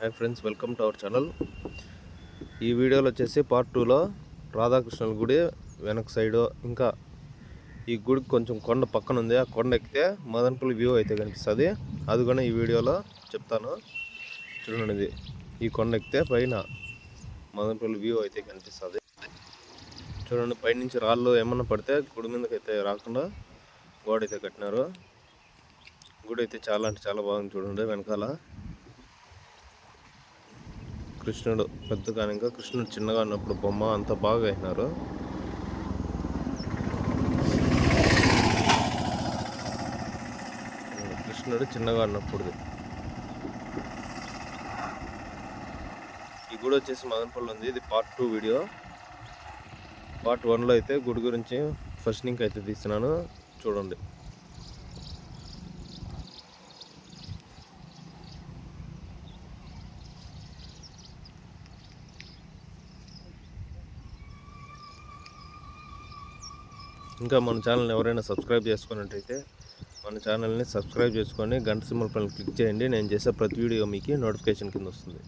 Hi friends welcome to our channel ఈ వీడియోలో వచ్చేసి పార్ట్ టూలో రాధాకృష్ణుల గుడి వెనక సైడ్ ఇంకా ఈ గుడికి కొంచెం కొండ పక్కన ఉంది. ఆ కొండ ఎక్కితే మదనపల్లి వ్యూ అయితే కనిపిస్తుంది. అది కూడా ఈ వీడియోలో చెప్తాను. చూడండి ఇది. ఈ కొండ ఎక్కితే పైన మదనపల్లి వ్యూ అయితే కనిపిస్తుంది. చూడండి పైనుంచి రాళ్ళు ఏమన్నా పడితే గుడి మీదకి అయితే రాకుండా గోడ అయితే కట్టినారు. గుడి అయితే చాలా అంటే చాలా బాగుంది చూడండి వెనకాల. కృష్ణుడు పెద్దగా ఇంకా కృష్ణుడు చిన్నగా ఉన్నప్పుడు బొమ్మ అంత బాగా వేసినారు. కృష్ణుడు చిన్నగా ఉన్నప్పుడు. ఈ గుడి వచ్చేసి మదనపల్లి ఉంది. ఇది పార్ట్ టూ వీడియో పార్ట్ వన్లో అయితే గుడి గురించి ఫస్ట్ లింక్ అయితే తీస్తున్నాను. చూడండి. ఇంకా మన ఛానల్ని ఎవరైనా సబ్స్క్రైబ్ చేసుకున్నట్టయితే మన ఛానల్ని సబ్స్క్రైబ్ చేసుకొని గంట సింబల్ పైన క్లిక్ చేయండి. నేను చేసే ప్రతి వీడియో మీకు నోటిఫికేషన్ కింద వస్తుంది.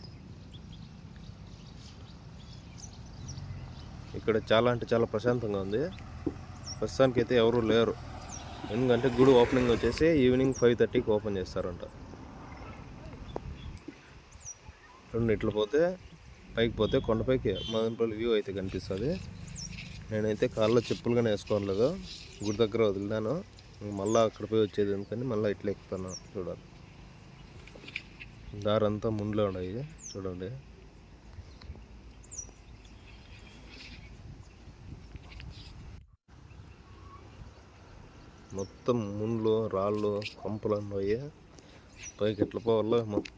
ఇక్కడ చాలా అంటే చాలా ప్రశాంతంగా ఉంది. ప్రస్తుతానికి అయితే ఎవరు లేరు. ఎందుకంటే గుడి ఓపెనింగ్ వచ్చేసి ఈవినింగ్ ఫైవ్ థర్టీకి ఓపెన్ చేస్తారంట. రెండు ఇట్లా పోతే పైకి పోతే కొండపైకి మదనపల్లి వ్యూ అయితే కనిపిస్తుంది. నేనైతే కాళ్ళలో చెప్పులుగానే వేసుకోలేదు గుడి దగ్గర వదిలినాను. మళ్ళీ అక్కడ పోయి వచ్చేది ఎందుకని మళ్ళీ ఇట్లా ఎక్కుతాను. చూడాలి. దారంతా ముందులో ఉన్నాయి. చూడండి. మొత్తం ముండ్లు రాళ్ళు కంపలు ఉన్నాయి పైకి ఎట్లా పోవాలో మొత్తం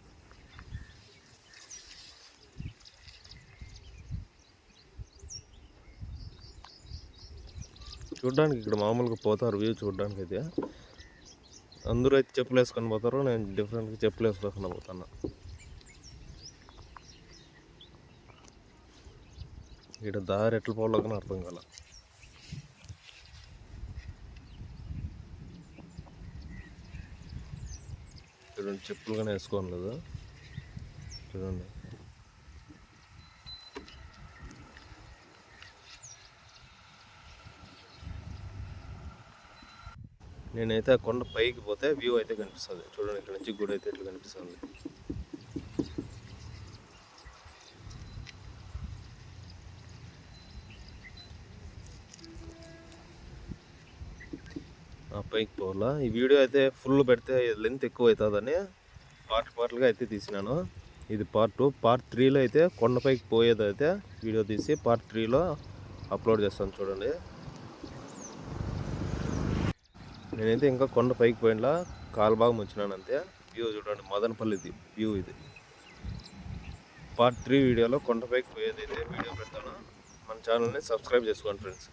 చూడడానికి ఇక్కడ మామూలుగా పోతారు వ్యూ చూడడానికి అయితే అందరూ అయితే చెప్పులు వేసుకొని పోతారు నేను డిఫరెంట్గా చెప్పులు వేసుకోకుండా పోతాను ఇక్కడ దారి ఎట్లా పోవాలో కానీ అర్థం కాల. చూడండి చెప్పులు కానీ వేసుకోను లేదు. చూడండి. నేనైతే ఆ కొండ పైకి పోతే వ్యూ అయితే కనిపిస్తుంది. చూడండి ఇక్కడ నుంచి గుడి అయితే ఇట్లా కనిపిస్తుంది. ఆ పైకి పోవాలా? ఈ వీడియో అయితే ఫుల్ పెడితే లెంత్ ఎక్కువ అవుతుందని పార్ట్ పార్ట్లుగా అయితే తీసినాను. ఇది పార్ట్ టూ పార్ట్ త్రీలో అయితే కొండపైకి పోయేది అయితే వీడియో తీసి పార్ట్ త్రీలో అప్లోడ్ చేస్తాను చూడండి. నేనైతే ఇంకా కొండ పైకి పోయినలా కాలు భాగం వచ్చినాను అంతే. వ్యూ చూడండి మదనపల్లిది వ్యూ ఇది. పార్ట్ త్రీ వీడియోలో కొండ పైకి పోయేది అయితే వీడియో పెడతాను. మన ఛానల్ని సబ్స్క్రైబ్ చేసుకోండి ఫ్రెండ్స్.